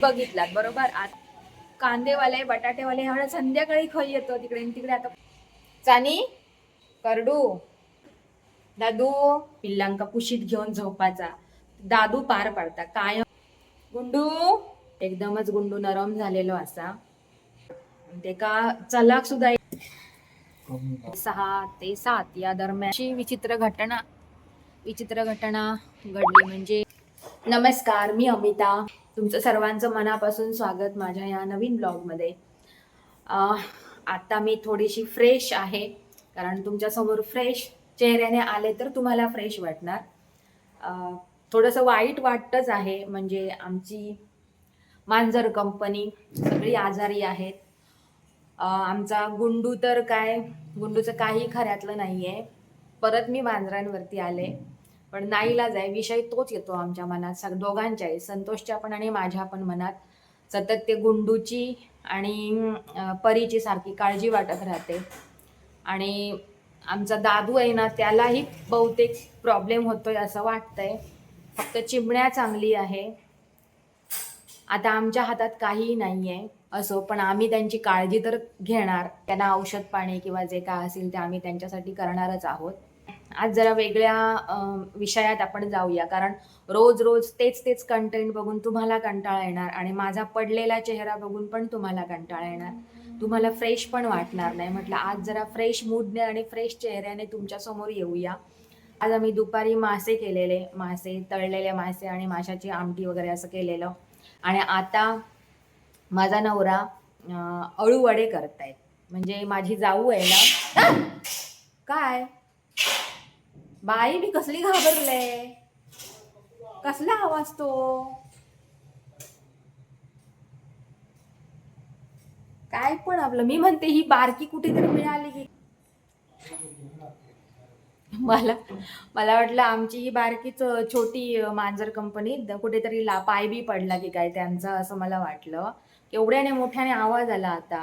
बघितलात बरोबर? आत कांदेवाले बटाटेवाले ह्या संध्याकाळी खय येतो तिकडे तिकडे आता. चानी करडू दादू पिल्लांका कुशीत घेऊन झोपाचा दादू पार पडता. काय गुंडू एकदमच गुंडू नरम झालेलो असा. ते का चलाक सुद्धा सहा ते सात या दरम्यान. विचित्र घटना विचित्र घटना घडली म्हणजे नमस्कार मी अमिता. तुमचं सर्वांचं मनापासून स्वागत माझ्या या नवीन ब्लॉगमध्ये. आत्ता आता मी थोडीशी फ्रेश आहे कारण तुमच्यासमोर फ्रेश चेहऱ्याने आले तर तुम्हाला फ्रेश वाटणार. थोडंसं वाईट वाटतंच आहे म्हणजे आमची मांजर कंपनी सगळी आजारी आहेत. आमचा गुंडू तर काय गुंडूचं काही खऱ्यातलं नाही आहे परत मी मांजरांवरती आले. पण नाईलाज आहे विषय तोच येतो आमच्या मनात. सग दोघांच्याही संतोषच्या पण आणि माझ्या पण मनात. सतत ते गुंडूची आणि परीची सारखी काळजी वाटत राहते. आणि आमचा दादू आहे ना त्यालाही बहुतेक प्रॉब्लेम होतोय असं वाटतंय. फक्त चिमण्या चांगली आहे. आता आमच्या हातात काहीही नाही आहे असो पण आम्ही त्यांची काळजी तर घेणार. त्यांना औषध पाणी किंवा जे काय असेल ते आम्ही त्यांच्यासाठी करणारच आहोत. आज जरा वेगळ्या विषयात आपण जाऊया. कारण रोज रोज तेच तेच कंटेंट बघून तुम्हाला कंटाळा येणार आणि माझा पडलेला चेहरा बघून पण तुम्हाला कंटाळा येणार. तुम्हाला फ्रेश पण वाटणार नाही. म्हटलं आज जरा फ्रेश मूडने आणि फ्रेश चेहऱ्याने तुमच्यासमोर येऊया. आज आम्ही दुपारी मासे केलेले. मासे तळलेले मासे आणि माशाची आमटी वगैरे असं केलेलं. आणि आता माझा नवरा अं, अळूवडे करतायत. म्हणजे माझी जाऊ आहे ना. काय? बाई मी कसली घाबरले? कसला आवाज तो? काय पण आपलं मी म्हणते ही बारकी कुठेतरी मिळाली की. मला मला वाटलं आमची ही बारकीच छोटी मांजर कंपनी कुठेतरी ला पाय बी पडला की काय त्यांचा असं मला वाटलं. एवढ्याने मोठ्याने आवाज आला आता.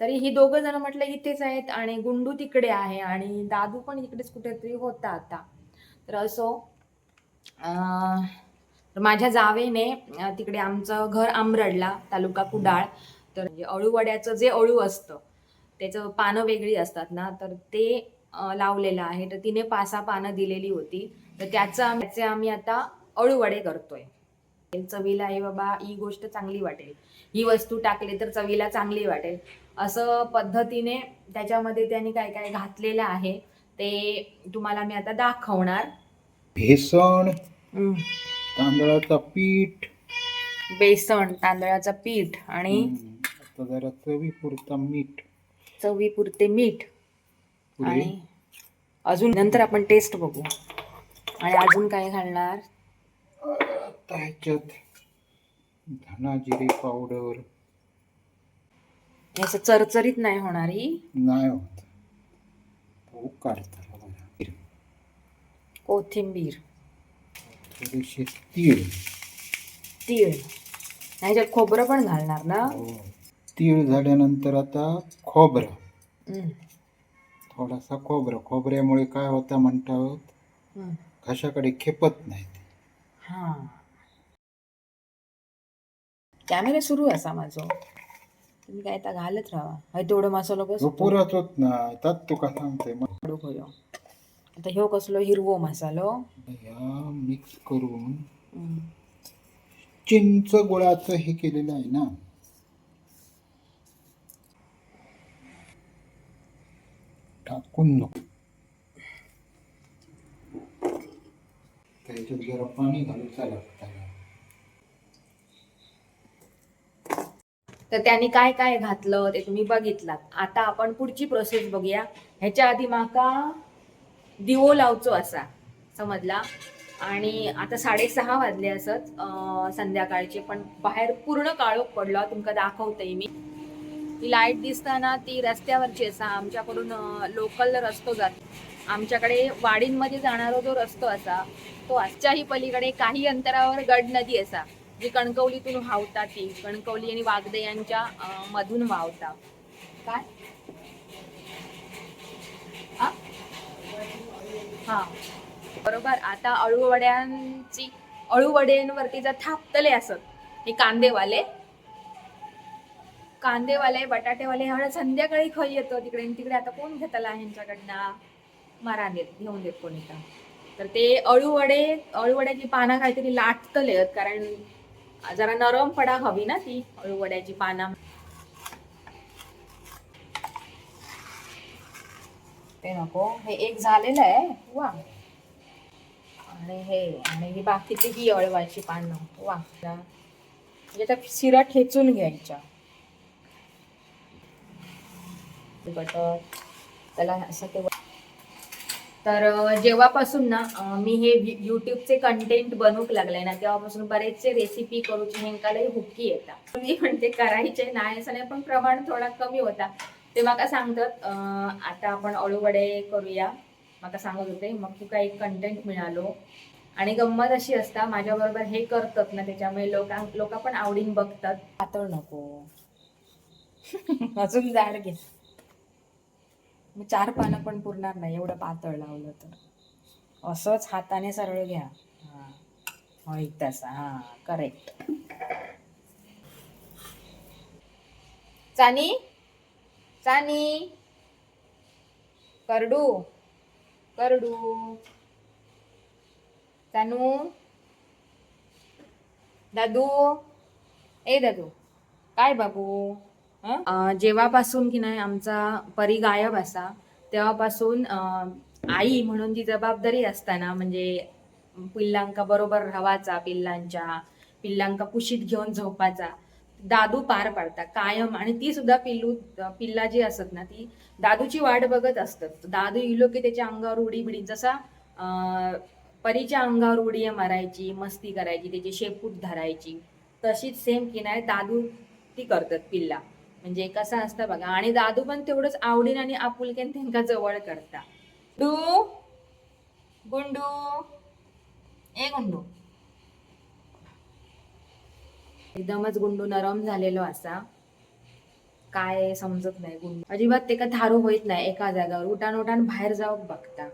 तरी ही दोघं जण म्हटलं इथेच आहेत आणि गुंडू तिकडे आहे आणि दादू पण इकडेच कुठेतरी होता आता. तर असो तर माझ्या जावेने तिकडे आमचं घर आंबरडला तालुका कुडाळ. तर म्हणजे अळूवड्याचं जे अळू असतं त्याचं पानं वेगळी असतात ना तर ते लावलेलं आहे. तर तिने पासा पानं दिलेली होती. तर त्याचं त्याचे आम्ही आता अळूवडे करतोय. चवीला आहे बाबा ही गोष्ट चांगली वाटेल. ही वस्तू टाकली तर चवीला चांगली वाटेल. असं पद्धतीने त्याच्यामध्ये त्यांनी काय काय घातलेलं आहे ते तुम्हाला मी आता दाखवणार. हम्म. तांदळाचा पीठ. बेसन तांदळाचं पीठ आणि आता जरा चवीपुरता मीठ. चवीपुरते मीठ. पुढे आणि अजून नंतर आपण टेस्ट बघू. आणि अजून काय घालणार? आता ह्याच्यात धना जिरे पावडर याचं चरचरीत नाही होणार ही? नाही होत. तो काढताना बघा कोथिंबीर. थोडेसे तीळ. तीळ. ह्याच्यात खोबरं पण घालणार ना? हो. तीळ झाल्यानंतर आता खोबरं. हम्म. थोडासा खोबरं. खोबऱ्यामुळे काय होतं म्हणतात? हम्म. घशाकडे खेपत नाही ते. हा. कॅमेरा सुरू असा माझो. तुम्ही काय आता घालत राहा. हय तेवढं मसालो तो कसो पुराच होत नाही त्यात तुका सांगते होयो. आता ह्यो कसलो हिरवो मसालो या मिक्स करून हम्म. चिंच गुळाचं हे केलेलं आहे ना. टाकून नको. त्याच्यात जरा पाणी घालून चालत तर त्यांनी काय काय घातलं ते तुम्ही बघितलात. आता आपण पुढची प्रोसेस बघूया. ह्याच्या आधी माका दिवो लावचो असा समजला? आणि आता साडेसहा वाजले असत संध्याकाळचे पण बाहेर पूर्ण काळोख पडलो तुमका दाखवते मी. ती लाइट दिसताना ती रस्त्यावरची असा आमच्याकडून लोकल रस्तो जात. आमच्याकडे वाडींमध्ये जाणारा जो रस्तो असा तो आजच्याही पलीकडे काही अंतरावर गड नदी असा. जी कणकवलीतून व्हावता ती. कणकवली आणि वागदे यांच्या मधून वावता काय? हा? बरोबर. आता अळूवड्यांची अळूवड्यांवरती जर थापतले असत हे कांदेवाले कांदेवाले बटाटेवाले ह्या संध्याकाळी खय येतो तिकडे तिकडे आता कोण घेतला ह्यांच्याकडनं? मारा देत घेऊन देत कोणी का? तर ते अळूवडे अळूवड्याची पानं काहीतरी लाटतले कारण जरा नरम पडा हवी ना ती अळूवड्याची पानं. ते नको. हे एक झालेलं आहे. वा. आणि हे आणि ही बाकीची ही अळवाची पानं. वा. म्हणजे त्या शिरा ठेचून घ्यायच्या. बटर. त्याला असं ते तर जेव्हापासून ना मी हे युट्यूबचे कंटेंट बनवूक लागले ना तेव्हापासून बरेचसे रेसिपी करूची हेंकालाही हुक्की येतात. मी म्हणते करायचे नाही असं नाही पण प्रमाण थोडा कमी होता. ते मला सांगतात आता आपण अळूवडे करूया. मला सांगत होते मग तुका एक कंटेंट मिळालो. आणि गंमत अशी असता माझ्याबरोबर हे करतात ना त्याच्यामुळे लोक लोक पण आवडीन बघतात. पातळ नको. अजून जाड घे. मग चार पानं पण पुरणार नाही एवढं पातळ लावलं तर. असंच हाताने सरळ घ्या. हा एक तसा हा करेक्ट चानी? चानी? करडू? करडू. चानू? दादू? ए दादू काय बाबू? जेव्हापासून की नाही आमचा परी गायब असा तेव्हापासून आई म्हणून जी जबाबदारी असताना म्हणजे पिल्लांका बरोबर राहावाचा पिल्लांच्या पिल्लांका कुशीत घेऊन झोपाचा दादू पार पाडता कायम. आणि ती सुद्धा पिल्लू पिल्ला जी असत ना ती दादूची वाट बघत असतात. दादू इलो की त्याच्या अंगावर उडी बिडी जसा परीच्या अंगावर उडी मारायची मस्ती करायची त्याची शेपूट धरायची तशीच सेम की नाही दादू ती करतात पिल्ला. म्हणजे कसं असतं बघा आणि दादू पण तेवढंच आवडीन आणि आपुलकेन त्यांना जवळ करता. डू गुंडू ए गुंडू. एकदमच गुंडू नरम झालेलो असा. काय समजत नाही गुंडू. अजिबात ते का थारू होईत नाही एका जागावर. उठान उठान बाहेर जाऊन बघता.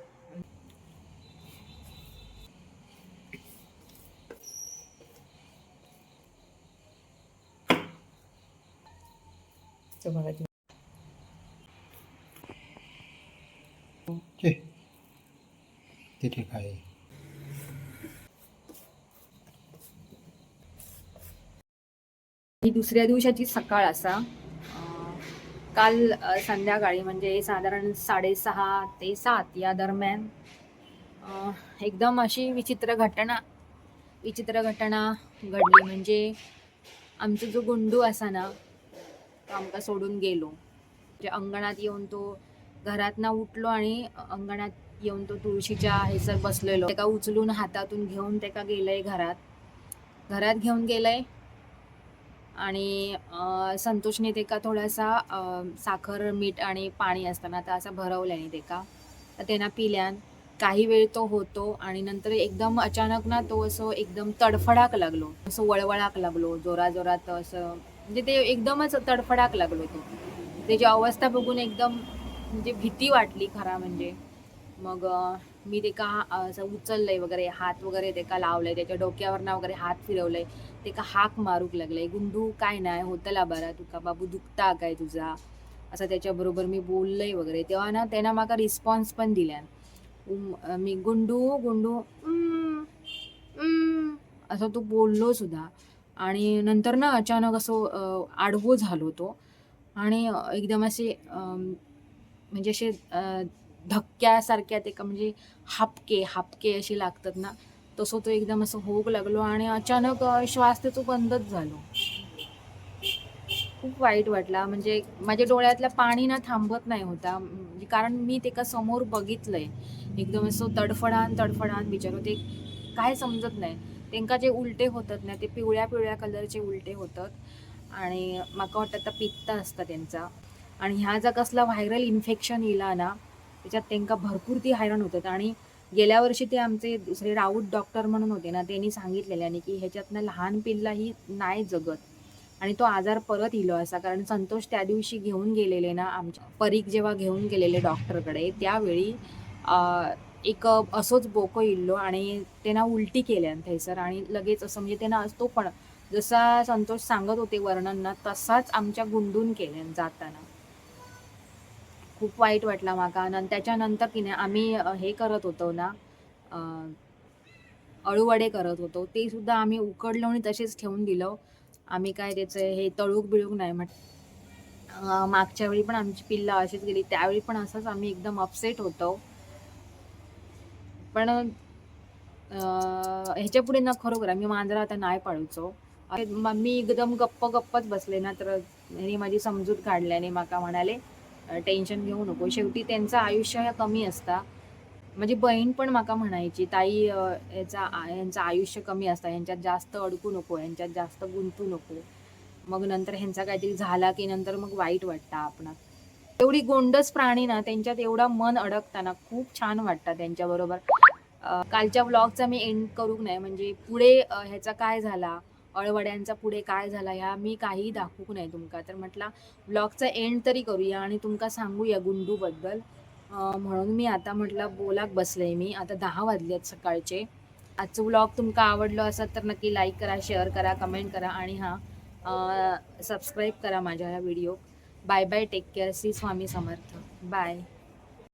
ती. ते ठीक. आहे ही दुसऱ्या दिवसाची सकाळ असा. काल संध्याकाळी म्हणजे साधारण साडेसहा ते सात या दरम्यान एकदम अशी विचित्र घटना विचित्र घटना घडली. म्हणजे आमचा जो गुंडू असा ना आमका सोडून गेलो. म्हणजे अंगणात येऊन तो घरात ना उठलो आणि अंगणात येऊन तो तुळशीच्या हेसर बसलेलो. त्याका उचलून हातातून घेऊन त्याका गेलंय घरात. घरात घेऊन गेलंय. आणि संतोषने तेका थोडासा साखर मीठ आणि पाणी असताना आता असं भरवल्याने तेका तर त्यांना पिल्यान काही वेळ तो होतो आणि नंतर एकदम अचानक ना तो असं एकदम तडफडाक लागलो. असं वळवळाक लागलो. जोरा जोरात असं म्हणजे ते एकदमच तडफडाक लागलो तो. त्याची अवस्था बघून एकदम म्हणजे भीती वाटली खरा म्हणजे. मग मी ते का असं उचललंय वगैरे हात वगैरे ते का लावलंय त्याच्या डोक्यावरनं वगैरे हात फिरवलंय ते का हाक मारूक लागलंय. गुंडू काय नाही होतला बरा तुका बाबू दुखता काय तुझा? असं त्याच्याबरोबर मी बोललंय वगैरे. तेव्हा ना त्यानं माका रिस्पॉन्स पण दिल्यान मी गुंडू गुंडू असं तो बोललो सुद्धा. आणि नंतर ना अचानक असं आडवो झालो तो आणि एकदम असे म्हणजे असे धक्क्यासारख्या ते का म्हणजे हापके हापके असे लागतात ना तसं तो एकदम असं होग लागलो आणि अचानक श्वास त्याचं बंदच झालो. खूप वाईट वाटला. म्हणजे माझ्या डोळ्यातलं पाणी ना थांबत नाही होता. म्हणजे कारण मी ते का समोर बघितलंय. एकदम असं तडफडान तडफडान बिचारो ते काय समजत नाही. त्यांका जे उलटे होतात ना ते पिवळ्या पिवळ्या कलरचे उलटे होतात. आणि म्हाका वाटतं पित्त असतं त्यांचा. आणि ह्या जर कसला व्हायरल इन्फेक्शन येला ना त्याच्यात त्यांका भरपूर ती हैराण होतात. आणि गेल्या वर्षी ते आमचे दुसरे राऊत डॉक्टर म्हणून होते ना त्यांनी सांगितलेल्याने की ह्याच्यातनं लहान पिल्ला ही नाही जगत. आणि तो आजार परत इलो असा कारण संतोष त्या दिवशी घेऊन गेलेले ना आमच्या परीक जेव्हा घेऊन गेलेले डॉक्टरकडे त्यावेळी एक असोच बोको इल्लो आणि त्यांना उलटी केल्यान थंयसर आणि लगेच असं म्हणजे त्यांना तो पण जसा संतोष सांगत होते वर्णनना तसाच आमच्या गुंडून केल्या जाताना. खूप वाईट वाटला माका आणि त्याच्यानंतर की नाही आम्ही हे करत होतो ना अळूवडे करत होतो. ते सुद्धा आम्ही उकडलं आणि तसेच ठेवून दिलं. आम्ही काय त्याचं हे तळूक बिळूक नाही म्हट मागच्या वेळी पण आमची पिल्ला अशीच गेली. त्यावेळी पण असंच आम्ही एकदम अपसेट होतो. पण ह्याच्या पुढे ना खरोखर मी मांजरा आता नाही पाळूचो. मी एकदम गप्प गप्पच बसले ना तर ह्यांनी माझी समजूत काढल्याने माका म्हणाले टेन्शन घेऊ नको. शेवटी त्यांचं आयुष्य हे कमी असता. माझी बहीण पण माका म्हणायची ताई याचा यांचं आयुष्य कमी असतं. यांच्यात जास्त अडकू नको. यांच्यात जास्त गुंतू नको. मग नंतर ह्यांचा काहीतरी झाला की नंतर मग वाईट वाटतं आपण. एवढी गोंडस प्राणी ना त्यांच्यात एवढा मन अडकताना खूप छान वाटतं त्यांच्याबरोबर. कालच्या ब्लॉगचा मी एंड करू नाही म्हणजे पुढे ह्याचा काय झाला? अळवड्यांचा पुढे काय झाला? ह्या मी काही दाखवू नाही तुमका. तर म्हटला ब्लॉगचा एंड तरी करूया आणि तुमका सांगूया गुंडूबद्दल. म्हणून मी आता म्हटलं बोलाक बसले मी. आता दहा वाजले आहेत सकाळचे. आजचं ब्लॉग तुमका आवडलो असेल तर नक्की लाईक करा शेअर करा कमेंट करा आणि हां सबस्क्राईब करा माझ्या ह्या video bye bye take care Shri Swami Samarth. Bye